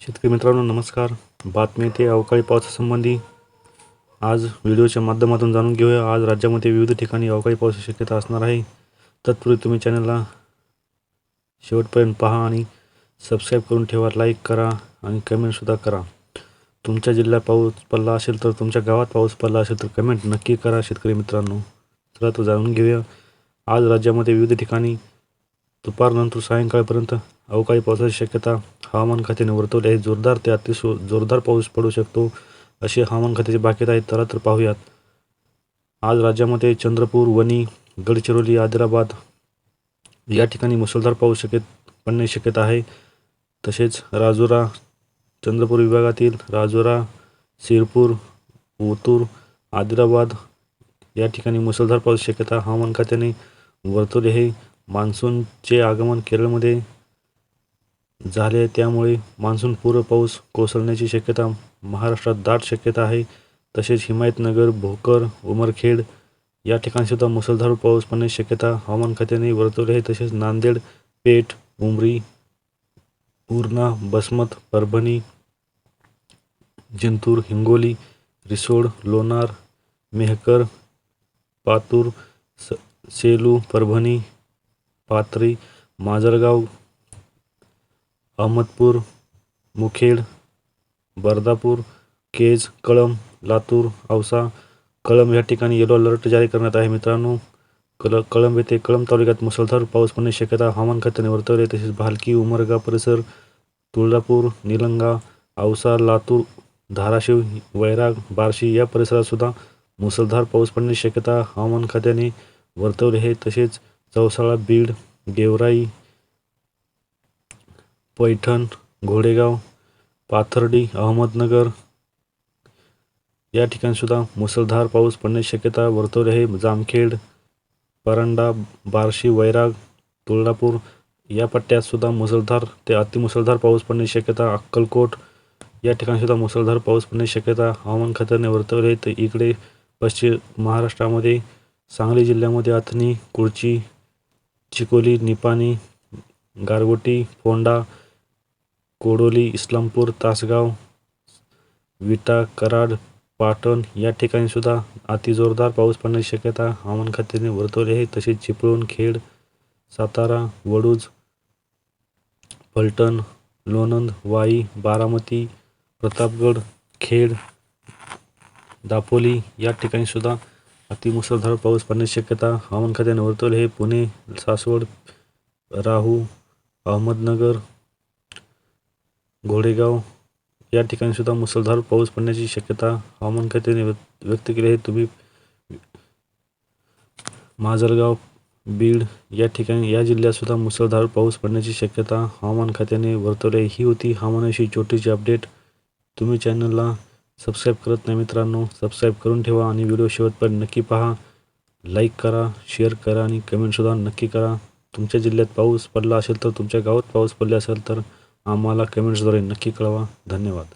शेतकरी मित्रांनो नमस्कार. बातमी ते अवकाळी पावसासंबंधी. आज व्हिडिओच्या माध्यमातून जाणून घेऊया. आज राज्यामध्ये विविध ठिकाणी अवकाळी पावसाची शक्यता असणार आहे. तत्पूर्वी तुम्ही चॅनलला शेवटपर्यंत पहा आणि सबस्क्राईब करून ठेवा लाईक करा आणि कमेंटसुद्धा करा. तुमच्या जिल्ह्यात पाऊस पडला असेल तर तुमच्या गावात पाऊस पडला असेल तर कमेंट नक्की करा शेतकरी मित्रांनो. चला तो जाणून घेऊया. आज राज्यामध्ये विविध ठिकाणी दुपारनंतर सायंकाळपर्यंत अवकाळी पावसाची शक्यता हवामान खात्याने वर्तवली आहे जोरदार ते अतिशय जोरदार पाऊस पडू शकतो अशी हवामान खात्याची बाकीत आहे. तर तर पाहूयात. आज राज्यामध्ये चंद्रपूर वणी गडचिरोली आदिलाबाद या ठिकाणी मुसळधार पाऊस शक्यत पडण्याची शक्यता आहे. तसेच राजुरा चंद्रपूर विभागातील राजुरा सिरपूर ओतूर आदिलाबाद या ठिकाणी मुसळधार पाऊस शक्यता हवामान खात्याने वर्तवली आहे. मान्सूनचे आगमन केरळमध्ये झाले त्यामुळे मान्सून पूर्व पाऊस कोसळण्याची शक्यता महाराष्ट्रात दाट शक्यता आहे. तसेच हिमायतनगर भोकर उमरखेड या ठिकाणीसुद्धा मुसळधार पाऊस पडण्याची शक्यता हवामान खात्याने वर्तवली आहे. तसेच नांदेड पेठ उमरी उरणा बसमत परभणी जिंतूर हिंगोली रिसोड लोणार मेहकर पातूर स सेलू परभणी पाथरी माजलगाव अहमदपूर मुखेड बर्दापूर केज कळंब लातूर औसा. कळंब या ठिकाणी येलो अलर्ट जारी करण्यात आहे मित्रांनो. कल कळंब येथे कळंब तालुक्यात मुसळधार पाऊस पडण्याची शक्यता हवामान खात्याने वर्तवली आहे. तसेच भालकी उमरगा परिसर तुळजापूर निलंगा औसा लातूर धाराशिव वैराग बार्शी या परिसरात सुद्धा मुसळधार पाऊस पडण्याची शक्यता हवामान खात्याने वर्तवली आहे. तसेच चौसाळा बीड गेवराई पैठण घोडेगाव पाथर्डी अहमदनगर. या ठिकाणीसुद्धा मुसळधार पाऊस पडण्याची शक्यता वर्तवली आहे. जामखेड परांडा बार्शी वैराग तुळजापूर या पट्ट्यातसुद्धा मुसळधार ते अतिमुसळधार पाऊस पडण्याची शक्यता अक्कलकोट या ठिकाणीसुद्धा मुसळधार पाऊस पडण्याची शक्यता हवामान खात्याने वर्तवली आहे. तर इकडे पश्चिम महाराष्ट्रामध्ये सांगली जिल्ह्यामध्ये अथणी कुळची चिकोली निपाणी गारगोटी फोंडा कोडोली इस्लामपूर तासगाव विटा कराड पाटण या ठिकाणी सुद्धा अतिजोरदार पाऊस पडण्याची शक्यता हवामान खात्याने वर्तवली आहे. तसेच चिपळूण खेड सातारा वडूज फलटण लोणंद वाई बारामती प्रतापगड खेड दापोली या ठिकाणी सुद्धा अतिमुसळधार पाऊस पडण्याची शक्यता हवामान खात्याने वर्तवली आहे. पुणे सासवड राहू अहमदनगर घोडेगाव या ठिकाणी सुद्धा मुसळधार पाऊस पडण्याची शक्यता हवामान खात्याने व्यक्त व्यक्त केली आहे. तुम्ही माजलगाव बीड या ठिकाणी या जिल्ह्यात सुद्धा मुसळधार पाऊस पडण्याची शक्यता हवामान खात्याने वर्तवली आहे. ही होती हवामानाशी छोटीशी अपडेट. तुम्ही चॅनलला सबस्क्राईब करत नाही मित्रांनो सबस्क्राईब करून ठेवा आणि व्हिडिओ शेवटपर्यंत नक्की पहा. लाईक करा शेअर करा आणि कमेंटसुद्धा नक्की करा. तुमच्या जिल्ह्यात पाऊस पडला असेल तर तुमच्या गावात पाऊस पडला असेल तर आम्हाला कमेंट्सद्वारे नक्की कळवा. धन्यवाद.